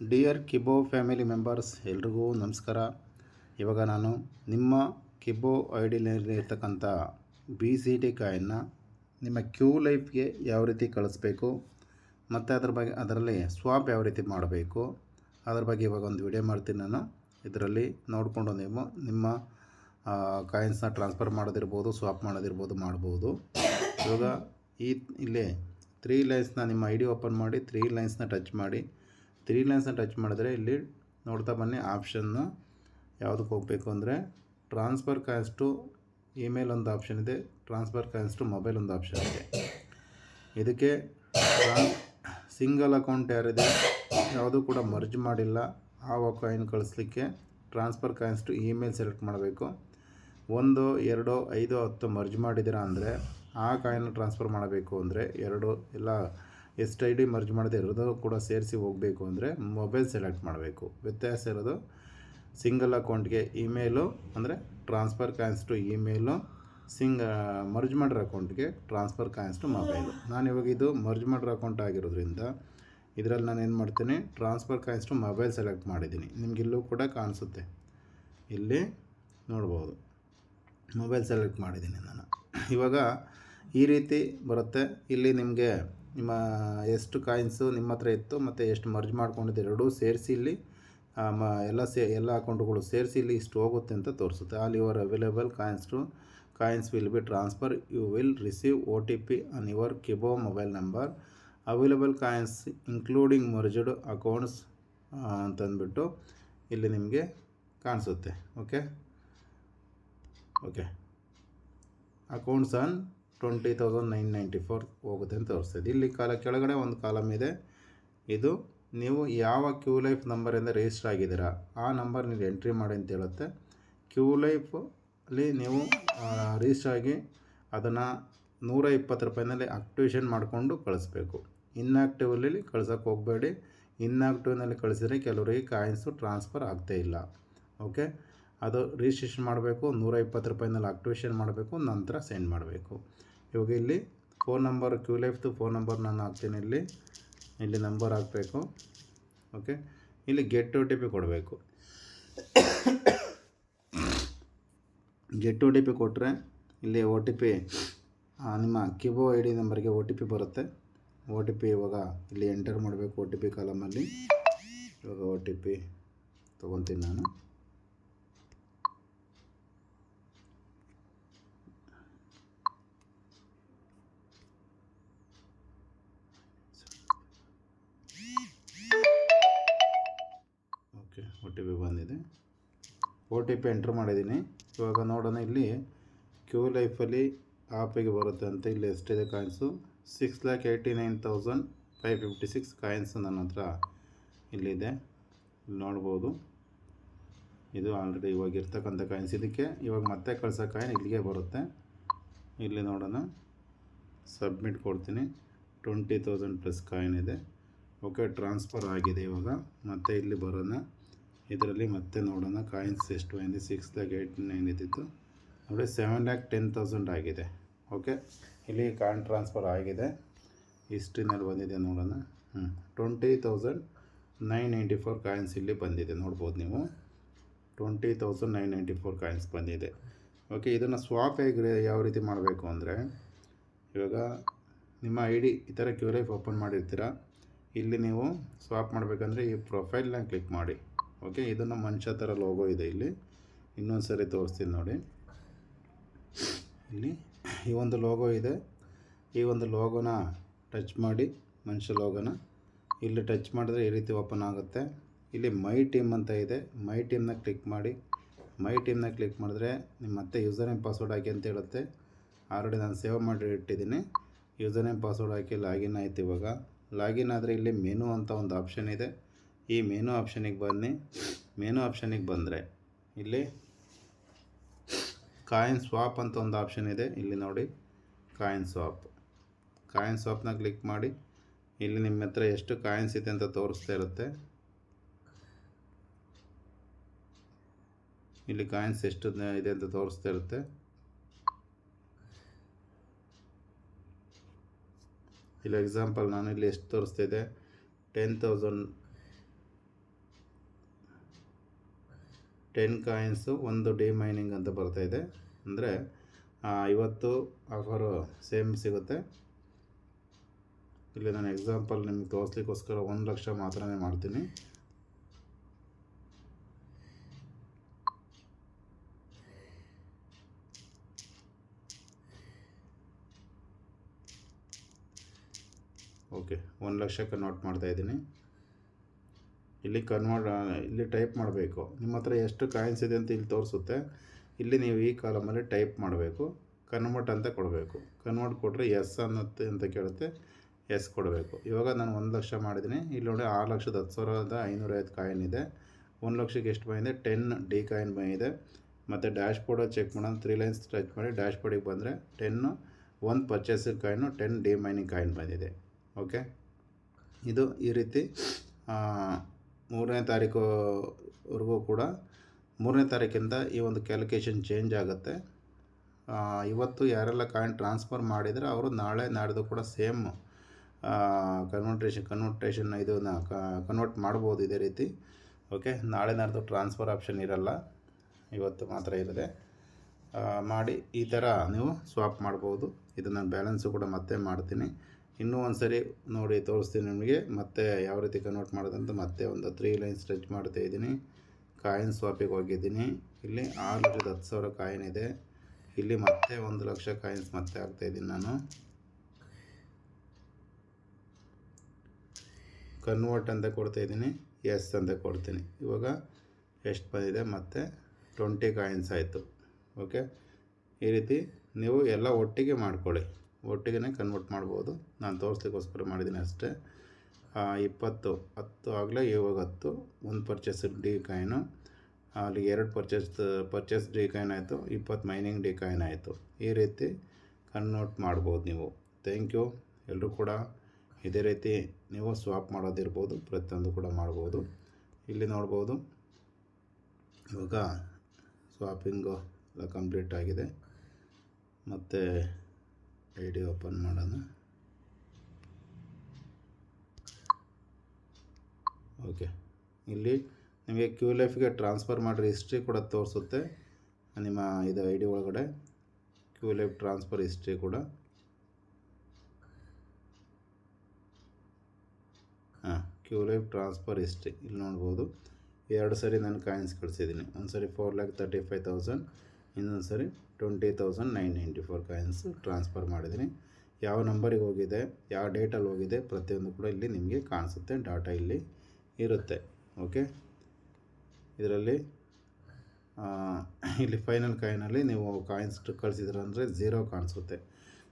Dear ಕಿಬೋ family members ಎಲ್ರಿಗೂ ನಮಸ್ಕಾರ. ಇವಾಗ ನಾನು ನಿಮ್ಮ ಕಿಬೋ ಐ ಡಿನಲ್ಲಿ ಇರ್ತಕ್ಕಂಥ ಬಿ ಸಿ ಟಿ ಕಾಯನ್ನು ನಿಮ್ಮ ಕ್ಯೂ ಲೈಫ್ಗೆ ಯಾವ ರೀತಿ ಕಳಿಸ್ಬೇಕು, ಮತ್ತು ಅದ್ರ ಬಗ್ಗೆ, ಅದರಲ್ಲಿ ಸ್ವಾಪ್ ಯಾವ ರೀತಿ ಮಾಡಬೇಕು, ಅದ್ರ ಬಗ್ಗೆ ಇವಾಗ ಒಂದು ವಿಡಿಯೋ ಮಾಡ್ತೀನಿ ನಾನು. ಇದರಲ್ಲಿ ನೋಡಿಕೊಂಡು ನೀವು ನಿಮ್ಮ ಕಾಯಿನ್ಸ್ನ ಟ್ರಾನ್ಸ್ಫರ್ ಮಾಡೋದಿರ್ಬೋದು ಸ್ವಾಪ್ ಮಾಡೋದಿರ್ಬೋದು ಮಾಡ್ಬೋದು. ಇವಾಗ ಈ, ಇಲ್ಲಿ ತ್ರೀ ಲೈನ್ಸ್ನ ನಿಮ್ಮ ಐ ಡಿ ಓಪನ್ ಮಾಡಿ ತ್ರೀ ಲೈನ್ಸ್ನ ಟಚ್ ಮಾಡಿ ತ್ರೀ ಲೈನ್ಸ್ನ ಟಚ್ ಮಾಡಿದ್ರೆ ಇಲ್ಲಿ ನೋಡ್ತಾ ಬನ್ನಿ ಆಪ್ಷನ್ನು ಯಾವುದಕ್ಕೆ ಹೋಗಬೇಕು ಅಂದರೆ ಟ್ರಾನ್ಸ್ಫರ್ ಕಾಯಿನ್ಸ್ ಟು ಇಮೇಲ್ ಒಂದು ಆಪ್ಷನ್ ಇದೆ ಟ್ರಾನ್ಸ್ಫರ್ ಕಾಯಿನ್ಸ್ ಟು ಮೊಬೈಲ್ ಒಂದು ಆಪ್ಷನ್ ಇದೆ. ಇದಕ್ಕೆ ಸಿಂಗಲ್ ಅಕೌಂಟ್ ಯಾರಿದೆ, ಯಾವುದೂ ಕೂಡ ಮರ್ಜ್ ಮಾಡಿಲ್ಲ. ಆ ಕಾಯಿನ್ ಕಳಿಸ್ಲಿಕ್ಕೆ transfer coins to email select ಮಾಡಬೇಕು. ಒಂದು, ಎರಡು, ಐದು, ಹತ್ತು ಮರ್ಜ್ ಮಾಡಿದಿರ ಅಂದರೆ ಆ ಕಾಯಿನ್ ಟ್ರಾನ್ಸ್ಫರ್ ಮಾಡಬೇಕು ಅಂದರೆ ಎರಡು ಎಲ್ಲ ಎಷ್ಟು ಐ ಡಿ ಮರ್ಜ್ ಮಾಡದೇ ಇರೋದು ಕೂಡ ಸೇರಿಸಿ ಹೋಗಬೇಕು ಅಂದರೆ ಮೊಬೈಲ್ ಸೆಲೆಕ್ಟ್ ಮಾಡಬೇಕು. ವ್ಯತ್ಯಾಸ ಇರೋದು ಸಿಂಗಲ್ ಅಕೌಂಟ್ಗೆ ಇಮೇಲು ಅಂದರೆ transfer coins to email sync, merge ಮಾಡಿರೋ ಅಕೌಂಟ್ಗೆ ಟ್ರಾನ್ಸ್ಫರ್ ಕಾಯಿನ್ಸ್ ಟು ಮೊಬೈಲು. ನಾನು ಇವಾಗ ಇದು ಮರ್ಜ್ ಮಾಡಿರೋ ಅಕೌಂಟ್ ಆಗಿರೋದ್ರಿಂದ ಇದರಲ್ಲಿ ನಾನು ಏನು ಮಾಡ್ತೀನಿ transfer coins to mobile select ಮಾಡಿದ್ದೀನಿ. ನಿಮ್ಗೆ ಇಲ್ಲೂ ಕೂಡ ಕಾಣಿಸುತ್ತೆ. ಇಲ್ಲಿ ನೋಡ್ಬೋದು. ಮೊಬೈಲ್ ಸೆಲೆಕ್ಟ್ ಮಾಡಿದ್ದೀನಿ ನಾನು. ಇವಾಗ ಈ ರೀತಿ ಬರುತ್ತೆ. ಇಲ್ಲಿ ನಿಮಗೆ ನಿಮ್ಮ ಎಷ್ಟು ಕಾಯಿನ್ಸು ನಿಮ್ಮ ಹತ್ರ ಇತ್ತು ಮತ್ತು ಎಷ್ಟು ಮರ್ಜ್ ಮಾಡ್ಕೊಂಡಿದ್ದು, ಎರಡೂ ಸೇರಿಸಿ ಇಲ್ಲಿ ಮ, ಎಲ್ಲ ಸೇ, ಎಲ್ಲ ಅಕೌಂಟ್ಗಳು ಸೇರಿಸಿ ಇಲ್ಲಿ ಇಷ್ಟು ಹೋಗುತ್ತೆ ಅಂತ ತೋರಿಸುತ್ತೆ. All your available coins to coins will be transfer you will receive O T P on your Kibo mobile number available coins including merged accounts ಅಂತಂದ್ಬಿಟ್ಟು ಇಲ್ಲಿ ನಿಮಗೆ ಕಾಣಿಸುತ್ತೆ. Okay okay accounts on twenty thousand nine ninety four ಹೋಗುತ್ತೆ ಅಂತ ತೋರಿಸ್ತದೆ ಇಲ್ಲಿ ಕಾಲ ಕೆಳಗಡೆ ಒಂದು ಕಾಲಮ್ ಇದೆ. ಇದು ನೀವು ಯಾವ ಕ್ಯೂ ಲೈಫ್ ನಂಬರಿಂದ ರಿಜಿಸ್ಟರ್ ಆಗಿದ್ದೀರಾ, ಆ ನಂಬರ್ ನೀವು ಎಂಟ್ರಿ ಮಾಡಿ ಅಂತ ಹೇಳುತ್ತೆ. ಕ್ಯೂ ಅಲ್ಲಿ ನೀವು ರಿಜಿಸ್ಟರ್ ಆಗಿ ಅದನ್ನು ನೂರ ಇಪ್ಪತ್ತು ರೂಪಾಯಿನಲ್ಲಿ ಆಕ್ಟಿವೇಷನ್ ಮಾಡಿಕೊಂಡು ಕಳಿಸ್ಬೇಕು. ಇನ್ಆಕ್ಟಿವಲ್ಲಿ ಕಳ್ಸೋಕ್ಕೆ ಹೋಗಬೇಡಿ. ಇನ್ಆಕ್ಟಿವ್ನಲ್ಲಿ ಕಳಿಸಿದ್ರೆ ಕೆಲವರಿಗೆ ಕಾಯಿನ್ಸು ಟ್ರಾನ್ಸ್ಫರ್ ಆಗ್ತಾ ಇಲ್ಲ. ಓಕೆ ಅದು ರಿಜಿಸ್ಟ್ರೇಷನ್ ಮಾಡಬೇಕು ನೂರ ಇಪ್ಪತ್ತು ರೂಪಾಯಿನಲ್ಲಿ ಆಕ್ಟಿವೇಷನ್ ಮಾಡಬೇಕು, ನಂತರ ಸೆಂಡ್ ಮಾಡಬೇಕು. ಇವಾಗ ಇಲ್ಲಿ ಫೋನ್ ನಂಬರ್ ಕ್ಯೂ ಲೈಫ್ದು ಫೋನ್ ನಂಬರ್ ನಾನು ಹಾಕ್ತೀನಿ ಇಲ್ಲಿ. ಇಲ್ಲಿ ನಂಬರ್ ಹಾಕಬೇಕು. ಓಕೆ ಇಲ್ಲಿ ಗೆಟ್ ಒ ಟಿ ಪಿ ಕೊಡಬೇಕು. ಗೆಟ್ ಒ ಟಿ ಪಿ ಕೊಟ್ಟರೆ ಇಲ್ಲಿ ಒ ಟಿ ಪಿ ನಿಮ್ಮ ಕಿಬೋ ಐ ಡಿ ನಂಬರ್ಗೆ ಒ ಟಿ ಪಿ ಬರುತ್ತೆ. ಒ ಟಿ ಪಿ ಇವಾಗ ಇಲ್ಲಿ ಎಂಟರ್ ಮಾಡಬೇಕು ಒ ಟಿ ಪಿ ಕಾಲಮಲ್ಲಿ ಇವಾಗ ಒ ಟಿ ಪಿ ತೊಗೊತೀನಿ ನಾನು. ಒ ಟಿ ಪಿ ಎಂಟ್ರ್ ಮಾಡಿದ್ದೀನಿ. ಇವಾಗ ನೋಡೋಣ ಇಲ್ಲಿ ಕ್ಯೂ ಲೈಫಲ್ಲಿ ಆಪಿಗೆ ಬರುತ್ತೆ ಅಂತ ಇಲ್ಲಿ ಎಷ್ಟಿದೆ coins six lakh eighty nine thousand five fifty six coins ನನ್ನ ಹತ್ರ ಇಲ್ಲಿದೆ. ಇಲ್ಲಿ ನೋಡ್ಬೋದು. ಇದು ಆಲ್ರೆಡಿ ಇವಾಗ ಇರ್ತಕ್ಕಂಥ ಕಾಯಿನ್ಸ್ ಇದಕ್ಕೆ ಇವಾಗ ಮತ್ತೆ ಕಳ್ಸೋ ಕಾಯಿನ್ ಇಲ್ಲಿಗೆ ಬರುತ್ತೆ. ಇಲ್ಲಿ ನೋಡೋಣ. ಸಬ್ಮಿಟ್ ಕೊಡ್ತೀನಿ. ಟ್ವೆಂಟಿ ತೌಸಂಡ್ ಪ್ಲಸ್ ಕಾಯಿನ್ ಇದೆ. ಓಕೆ ಟ್ರಾನ್ಸ್ಫರ್ ಆಗಿದೆ ಇವಾಗ. ಮತ್ತೆ ಇಲ್ಲಿ ಬರೋಣ. ಇದರಲ್ಲಿ ಮತ್ತೆ ನೋಡೋಣ. ಕಾಯಿನ್ಸ್ ಎಷ್ಟು ಬಂದಿದೆ ಸಿಕ್ಸ್ ಲ್ಯಾಕ್ ಏಯ್ಟ್ ನೈನ್ ಇದ್ದಿತ್ತು? ನೋಡಿ ಸೆವೆನ್ ಲ್ಯಾಕ್ ಟೆನ್ ತೌಸಂಡ್ ಆಗಿದೆ. ಓಕೆ ಇಲ್ಲಿ ಕಾಯಿನ್ ಟ್ರಾನ್ಸ್ಫರ್ ಆಗಿದೆ. ಹಿಸ್ಟ್ರಿನಲ್ಲಿ ಬಂದಿದೆ ನೋಡೋಣ. ಹ್ಞೂ twenty thousand nine ninety four coins ಇಲ್ಲಿ ಬಂದಿದೆ. ನೋಡ್ಬೋದು ನೀವು. Twenty thousand nine ninety four coins ಬಂದಿದೆ. ಓಕೆ ಇದನ್ನು ಸ್ವಾಪ್ ಹೇಗೆ ಯಾವ ರೀತಿ ಮಾಡಬೇಕು ಅಂದರೆ, ಇವಾಗ ನಿಮ್ಮ ಐ ಡಿ ಈ ಥರ ಕ್ಯೂ ಓಪನ್ ಮಾಡಿರ್ತೀರ? ಇಲ್ಲಿ ನೀವು ಸ್ವಾಪ್ ಮಾಡಬೇಕಂದ್ರೆ ಈ ಪ್ರೊಫೈಲ್ನ ಕ್ಲಿಕ್ ಮಾಡಿ. ಓಕೆ ಇದನ್ನು ಮನುಷ್ಯ ಥರ ಲೋಗೋ ಇದೆ ಇಲ್ಲಿ. ಇನ್ನೊಂದು ಸರಿ ತೋರಿಸ್ತೀನಿ ನೋಡಿ. ಇಲ್ಲಿ ಈ ಒಂದು ಲೋಗೋ ಇದೆ. ಈ ಒಂದು ಲೋಗೋನ ಟಚ್ ಮಾಡಿ, ಮನುಷ್ಯ ಲೋಗೋನ ಇಲ್ಲಿ ಟಚ್ ಮಾಡಿದ್ರೆ ಈ ರೀತಿ ಓಪನ್ ಆಗುತ್ತೆ. ಇಲ್ಲಿ ಮೈ ಟೀಮ್ ಅಂತ ಇದೆ. ಮೈ ಟೀಮ್ನ ಕ್ಲಿಕ್ ಮಾಡಿ ಮೈ ಟೀಮ್ನ ಕ್ಲಿಕ್ ಮಾಡಿದ್ರೆ ನಿಮ್ಮ ಮತ್ತೆ ಯೂಸರ್ ನೇಮ್ ಪಾಸ್ವರ್ಡ್ ಹಾಕಿ ಅಂತ ಹೇಳುತ್ತೆ. ಆಲ್ರೆಡಿ ನಾನು ಸೇವ್ ಮಾಡಿ ಇಟ್ಟಿದ್ದೀನಿ. ಯೂಸರ್ ನೇಮ್ ಪಾಸ್ವರ್ಡ್ ಹಾಕಿ ಲಾಗಿನ್ ಆಯ್ತು ಇವಾಗ. ಲಾಗಿನ್ ಆದರೆ ಇಲ್ಲಿ ಮೆನು ಅಂತ ಒಂದು ಆಪ್ಷನ್ ಇದೆ. ಈ ಮೇನು ಆಪ್ಷನಿಗೆ ಬನ್ನಿ. ಮೇನು ಆಪ್ಷನಿಗೆ ಬಂದರೆ ಇಲ್ಲಿ ಕಾಯಿನ್ ಸ್ವಾಪ್ ಅಂತ ಒಂದು ಆಪ್ಷನ್ ಇದೆ. ಇಲ್ಲಿ ನೋಡಿ ಕಾಯಿನ್ ಸ್ವಾಪ್. ಕಾಯಿನ್ ಸ್ವಾಪ್ನ ಕ್ಲಿಕ್ ಮಾಡಿ. ಇಲ್ಲಿ ನಿಮ್ಮ ಹತ್ರ ಎಷ್ಟು ಕಾಯಿನ್ಸ್ ಇದೆ ಅಂತ ತೋರಿಸ್ತಾ ಇರುತ್ತೆ. ಇಲ್ಲಿ ಕಾಯಿನ್ಸ್ ಎಷ್ಟು ಇದೆ ಅಂತ ತೋರಿಸ್ತಾ ಇರುತ್ತೆ. ಇಲ್ಲಿ ಎಕ್ಸಾಂಪಲ್ ನಾನು ಇಲ್ಲಿ ಎಷ್ಟು ತೋರಿಸ್ತಿದೆ ಟೆನ್ ತೌಸಂಡ್ ಟೆನ್ ಕಾಯಿನ್ಸು ಒಂದು ಡೇ ಮೈನಿಂಗ್ ಅಂತ ಬರ್ತಾಯಿದೆ ಅಂದರೆ ಇವತ್ತು ಆಫರು ಸೇಮ್ ಸಿಗುತ್ತೆ. ಇಲ್ಲಿ ನಾನು ಎಕ್ಸಾಂಪಲ್ ನಿಮ್ಗೆ ತೋರಿಸ್ಲಿಕ್ಕೋಸ್ಕರ ಒಂದು ಲಕ್ಷ ಮಾತ್ರನೇ ಮಾಡ್ತೀನಿ. ಓಕೆ, ಒಂದು ಲಕ್ಷ ಮಾಡ್ತಾ ಮಾಡ್ತಾಯಿದ್ದೀನಿ ಇಲ್ಲಿ ಕನ್ವರ್ಟ್ ಇಲ್ಲಿ ಟೈಪ್ ಮಾಡಬೇಕು. ನಿಮ್ಮ ಹತ್ರ ಎಷ್ಟು ಕಾಯಿನ್ಸ್ ಇದೆ ಅಂತ ಇಲ್ಲಿ ತೋರಿಸುತ್ತೆ. ಇಲ್ಲಿ ನೀವು ಈ ಕಾಲಮಲ್ಲಿ ಟೈಪ್ ಮಾಡಬೇಕು. ಕನ್ವರ್ಟ್ ಅಂತ ಕೊಡಬೇಕು. ಕನ್ವರ್ಟ್ ಕೊಟ್ಟರೆ ಎಸ್ ಅನ್ನತ್ತೆ ಅಂತ ಕೇಳುತ್ತೆ. ಎಸ್ ಕೊಡಬೇಕು. ಇವಾಗ ನಾನು ಒಂದು ಲಕ್ಷ ಮಾಡಿದ್ದೀನಿ. ಇಲ್ಲಿ ನೋಡಿ ಆರು ಲಕ್ಷದ ಹತ್ತು ಸಾವಿರದ ಐನೂರೈವತ್ತು ಕಾಯಿನ್ ಇದೆ. ಒಂದು ಲಕ್ಷಕ್ಕೆ ಎಷ್ಟು ಬಂದಿದೆ? ಟೆನ್ ಡಿ ಕಾಯಿನ್ ಬಂದಿದೆ. ಮತ್ತು ಡ್ಯಾಶ್ ಬೋರ್ಡ್ ಚೆಕ್ ಮಾಡೋಣ. ತ್ರೀ ಲೈನ್ಸ್ ಟಚ್ ಮಾಡಿ ಡ್ಯಾಶ್ ಬೋರ್ಡಿಗೆ ಬಂದರೆ ಟೆನ್ನು ಒಂದು purchase coin, ten D mining coin ಬಂದಿದೆ. ಓಕೆ? ಇದು ಈ ರೀತಿ ಮೂರನೇ ತಾರೀಕುವರೆಗೂ ಕೂಡ ಮೂರನೇ ತಾರೀಕಿಂದ ಈ ಒಂದು ಕ್ಯಾಲ್ಕುಲೇಷನ್ ಚೇಂಜ್ ಆಗುತ್ತೆ. ಇವತ್ತು ಯಾರೆಲ್ಲ ಕಾಯಿನ್ ಟ್ರಾನ್ಸ್ಫರ್ ಮಾಡಿದರೆ ಅವರು ನಾಳೆ ನಾಡಿದ್ದು ಕೂಡ ಸೇಮ್ ಕನ್ವರ್ಟೇಷನ್ ಕನ್ವರ್ಟೇಷನ್ ಇದನ್ನ ಕನ್ವರ್ಟ್ ಮಾಡ್ಬೋದು ಇದೇ ರೀತಿ. ಓಕೆ ನಾಳೆ ನಾಡ್ದು ಟ್ರಾನ್ಸ್ಫರ್ ಆಪ್ಷನ್ ಇರಲ್ಲ. ಇವತ್ತು ಮಾತ್ರ ಇರದೆ. ಮಾಡಿ ಈ ಥರ ನೀವು ಸ್ವಾಪ್ ಮಾಡ್ಬೋದು. ಇದನ್ನು ನಾನು ಬ್ಯಾಲೆನ್ಸು ಕೂಡ ಮತ್ತೆ ಮಾಡ್ತೀನಿ. ಇನ್ನೂ ಒಂದು ಸರಿ ನೋಡಿ ತೋರಿಸ್ತೀನಿ ನಿಮಗೆ. ಮತ್ತೆ ಯಾವ ರೀತಿ ಕನ್ವರ್ಟ್ ಮಾಡೋದಂತ ಮತ್ತೆ ಒಂದು ತ್ರೀ ಲೈನ್ ಸ್ಟ್ರೆಚ್ ಮಾಡ್ತಾ ಇದ್ದೀನಿ. ಕಾಯಿನ್ ಸ್ವಾಪಿಗೆ ಹೋಗಿದ್ದೀನಿ. ಇಲ್ಲಿ ಆರು ಲಕ್ಷದ ಹತ್ತು ಸಾವಿರ ಕಾಯಿನ್ ಇದೆ. ಇಲ್ಲಿ ಮತ್ತೆ ಒಂದು ಲಕ್ಷ ಕಾಯಿನ್ಸ್ ಮತ್ತೆ ಹಾಕ್ತಾಯಿದ್ದೀನಿ ನಾನು. ಕನ್ವರ್ಟ್ ಅಂತ ಕೊಡ್ತಾ ಇದ್ದೀನಿ. ಎಸ್ ಅಂತ ಕೊಡ್ತೀನಿ. ಇವಾಗ ಎಷ್ಟು ಬಂದಿದೆ? ಮತ್ತು ಟ್ವೆಂಟಿ ಕಾಯಿನ್ಸ್ ಆಯಿತು. ಓಕೆ ಈ ರೀತಿ ನೀವು ಎಲ್ಲ ಒಟ್ಟಿಗೆ ಮಾಡ್ಕೊಳ್ಳಿ. ಒಟ್ಟಿಗೆ ಕನ್ವರ್ಟ್ ಮಾಡ್ಬೋದು. ನಾನು ತೋರಿಸ್ಲಿಕ್ಕೋಸ್ಕರ ಮಾಡಿದ್ದೀನಿ ಅಷ್ಟೇ. ಇಪ್ಪತ್ತು, ಹತ್ತು ಆಗಲೇ ಇವಾಗ ಹತ್ತು. ಒಂದು ಪರ್ಚೇಸ್ ಡಿ ಕಾಯಿನು ಅಲ್ಲಿ ಎರಡು ಪರ್ಚೇಸ್ ಪರ್ಚೇಸ್ ಡಿ ಕಾಯಿನ್ ಆಯಿತು. ಇಪ್ಪತ್ತು ಮೈನಿಂಗ್ ಡಿ ಕಾಯಿನ್ ಆಯಿತು. ಈ ರೀತಿ ಕನ್ವರ್ಟ್ ಮಾಡ್ಬೋದು ನೀವು. ಥ್ಯಾಂಕ್ ಯು ಎಲ್ಲರೂ ಕೂಡ ಇದೇ ರೀತಿ ನೀವು ಸ್ವಾಪ್ ಮಾಡೋದಿರ್ಬೋದು. ಪ್ರತಿಯೊಂದು ಕೂಡ ಮಾಡ್ಬೋದು. ಇಲ್ಲಿ ನೋಡ್ಬೋದು. ಇವಾಗ ಸ್ವಾಪಿಂಗು ಎಲ್ಲ ಕಂಪ್ಲೀಟ್ ಆಗಿದೆ. ಮತ್ತು ಐ ಡಿ ಓಪನ್ ಮಾಡೋಣ. ಓಕೆ. ಇಲ್ಲಿ ನಿಮಗೆ ಕ್ಯೂ ಲೈಫ್ಗೆ ಟ್ರಾನ್ಸ್ಫರ್ ಮಾಡಿರಿ ಹಿಸ್ಟ್ರಿ ಕೂಡ ತೋರಿಸುತ್ತೆ. ನಿಮ್ಮ ಇದು ಐ ಡಿ ಒಳಗಡೆ. ಕ್ಯೂ ಲೈಫ್ ಟ್ರಾನ್ಸ್ಫರ್ ಹಿಸ್ಟ್ರಿ ಕೂಡ. ಹಾಂ, ಕ್ಯೂ ಲೈಫ್ ಟ್ರಾನ್ಸ್ಫರ್ ಹಿಸ್ಟ್ರಿ. ಇಲ್ಲಿ ನೋಡ್ಬೋದು. ಎರಡು ಸರಿ ನಾನು ಕಾಯಿನ್ಸ್ ಕಳಿಸಿದ್ದೀನಿ. ಒಂದು ಸರಿ four lakh thirty five thousand ಇನ್ನೊಂದು ಸರಿ twenty thousand nine ninety four coins transfer ಮಾಡಿದ್ದೀನಿ. ಯಾವ ನಂಬರಿಗೆ ಹೋಗಿದೆ, ಯಾವ ಡೇಟಲ್ಲಿ ಹೋಗಿದೆ ಪ್ರತಿಯೊಂದು ಕೂಡ ಇಲ್ಲಿ ನಿಮಗೆ ಕಾಣಿಸುತ್ತೆ, ಡಾಟಾ ಇಲ್ಲಿ ಇರುತ್ತೆ. ಓಕೆ? ಇದರಲ್ಲಿ ಇಲ್ಲಿ ಫೈನಲ್ ಕಾಯಿನಲ್ಲಿ ನೀವು ಕಾಯಿನ್ಸ್ ಕಳಿಸಿದ್ರೆ ಅಂದರೆ ಝೀರೋ ಕಾಣಿಸುತ್ತೆ.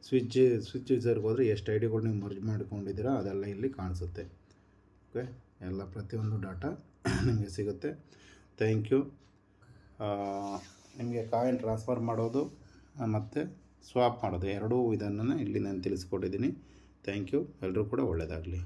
ಸ್ವಿಚ್ ಸ್ವಿಚ್ ಯೂಸರ್ಗೆ ಹೋದರೆ ಎಷ್ಟು ಐ ಡಿಗಳು ನೀವು ಮರ್ಜ್ ಮಾಡ್ಕೊಂಡಿದ್ದೀರಾ ಅದೆಲ್ಲ ಇಲ್ಲಿ ಕಾಣಿಸುತ್ತೆ. ಓಕೆ? ಎಲ್ಲ ಪ್ರತಿಯೊಂದು ಡಾಟಾ ನಿಮಗೆ ಸಿಗುತ್ತೆ. Thank you. ನಿಮಗೆ ಕಾಯಿನ್ ಟ್ರಾನ್ಸ್ಫರ್ ಮಾಡೋದು ಮತ್ತು ಸ್ವಾಪ್ ಮಾಡೋದು. ಎರಡೂ ವಿಧಾನನ ಇಲ್ಲಿ ನಾನು ತಿಳಿಸ್ಕೊಟ್ಟಿದ್ದೀನಿ. ಥ್ಯಾಂಕ್ ಯು ಎಲ್ಲರೂ ಕೂಡ ಒಳ್ಳೆಯದಾಗಲಿ